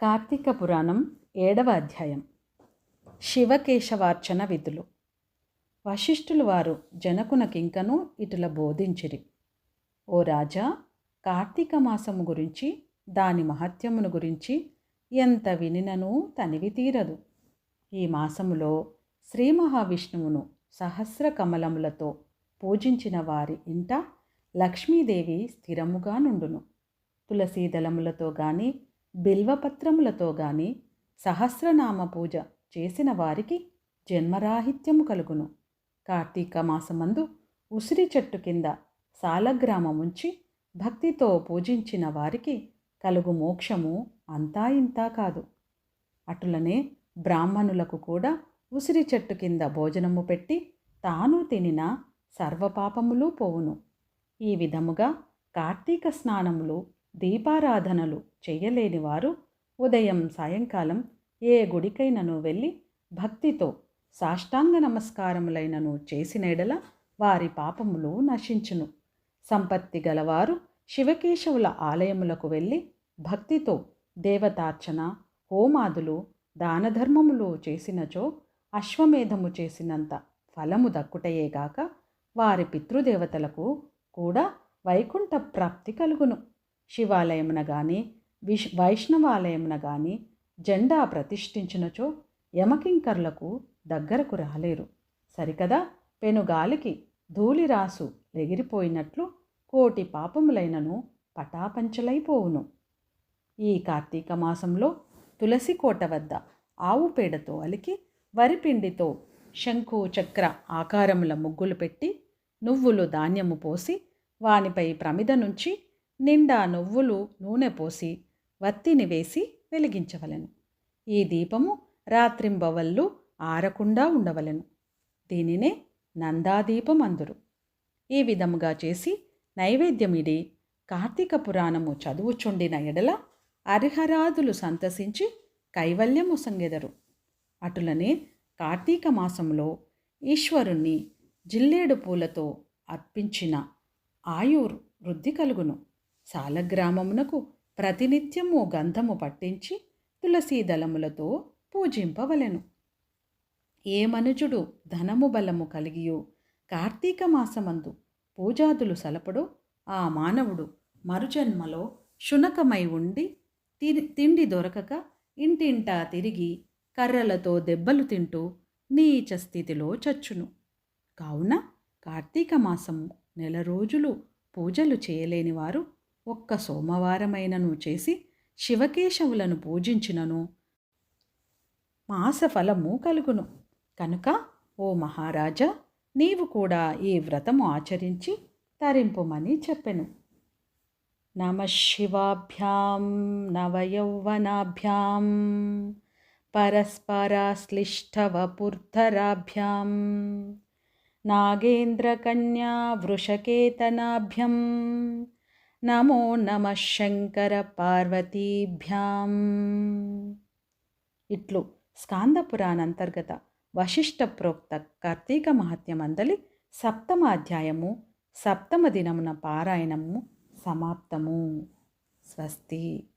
కార్తీక పురాణం ఏడవ అధ్యాయం. శివకేశవార్చన విధులు. వశిష్ఠులు వారు జనకునకింకను ఇటుల బోధించిరి. ఓ రాజా కార్తీక మాసము గురించి దాని మహత్యమును గురించి ఎంత వినినను తనివి తీరదు. ఈ మాసములో శ్రీ మహావిష్ణువును సహస్ర కమలములతో పూజించిన వారి ఇంట లక్ష్మీదేవి స్థిరముగా నుండును. తులసీదళములతో గాని బిల్వపత్రములతో గాని సహస్రనామ పూజ చేసిన వారికి జన్మరాహిత్యము కలుగును. కార్తీక మాసమందు ఉసిరి చెట్టు కింద సాలగ్రామముంచి భక్తితో పూజించిన వారికి కలుగు మోక్షము అంతా ఇంతా కాదు. అటులనే బ్రాహ్మణులకు కూడా ఉసిరి చెట్టు కింద భోజనము పెట్టి తాను తినిన సర్వపాపములు పోవును. ఈ విధముగా కార్తీక స్నానములు దీపారాధనలు చేయలేని వారు ఉదయం సాయంకాలం ఏ గుడికైనను వెళ్ళి భక్తితో సాష్టాంగ నమస్కారములైనను చేసిన ఎడల వారి పాపములు నశించును. సంపత్తి గలవారు శివకేశవుల ఆలయములకు వెళ్ళి భక్తితో దేవతార్చన హోమాదులు దానధర్మములు చేసినచో అశ్వమేధము చేసినంత ఫలము దక్కుటయేగాక వారి పితృదేవతలకు కూడా వైకుంఠ ప్రాప్తి కలుగును. శివాలయమున గాని విష్ వైష్ణవాలయమున గాని జెండా ప్రతిష్ఠించినచో యమకింకర్లకు దగ్గరకు రాలేరు. సరికదా? పెనుగాలికి ధూళిరాసు ఎగిరిపోయినట్లు కోటి పాపములైనను పటాపంచలైపోవును. ఈ కార్తీక మాసంలో తులసి కోట వద్ద ఆవు పేడతో అలికి వరిపిండితో శంఖు చక్ర ఆకారముల ముగ్గులు పెట్టి నువ్వులు ధాన్యము పోసి వానిపై ప్రమిద నుంచి నిండా నువ్వులు నూనె పోసి వత్తిని వేసి వెలిగించవలెను. ఈ దీపము రాత్రింబవళ్ళు ఆరకుండా ఉండవలెను. దీనినే నందాదీపం అందురు ఈ విధముగా చేసి నైవేద్యమిడి కార్తీక పురాణము చదువుచుండిన ఎడల అర్హరాదులు సంతసించి కైవల్యము సంగెదరు. అటులనే కార్తీక మాసంలో ఈశ్వరుణ్ణి జిల్లేడు పూలతో అర్పించిన ఆయుర్ వృద్ధి కలుగును. సాలగ్రామమునకు ప్రతినిత్యము గంధము పట్టించి తులసీ దళములతో పూజింపవలెను. ఏ మనుజుడు ధనము బలము కలిగియో కార్తీక మాసమందు పూజాదులు సలపడు ఆ మానవుడు మరుజన్మలో శునకమై ఉండి తిండి దొరకక ఇంటింటా తిరిగి కర్రలతో దెబ్బలు తింటూ నీచ స్థితిలో చచ్చును. కావున కార్తీక మాసము నెల రోజులు పూజలు చేయలేని వారు ఒక్క సోమవారమైనను చేసి శివకేశవులను పూజించినను. మాసఫలము కలుగును. కనుక ఓ మహారాజా నీవు కూడా ఈ వ్రతము ఆచరించి తరింపుమని చెప్పెను. నమ శివాభ్యాం నవయౌవనాభ్యాం పరస్పరాశ్లిష్టవపుర్ధరాభ్యాం నాగేంద్రకన్యా వృషకేతనాభ్యం నమో నమ శంకర పార్వతీభ్యాం. ఇట్లు స్కాందపురాణ అంతర్గత వశిష్ట ప్రోక్త కార్తీక మహత్యమందలి సప్తమ అధ్యాయము సప్తమ దినమున పారాయణము సమాప్తము. స్వస్తి.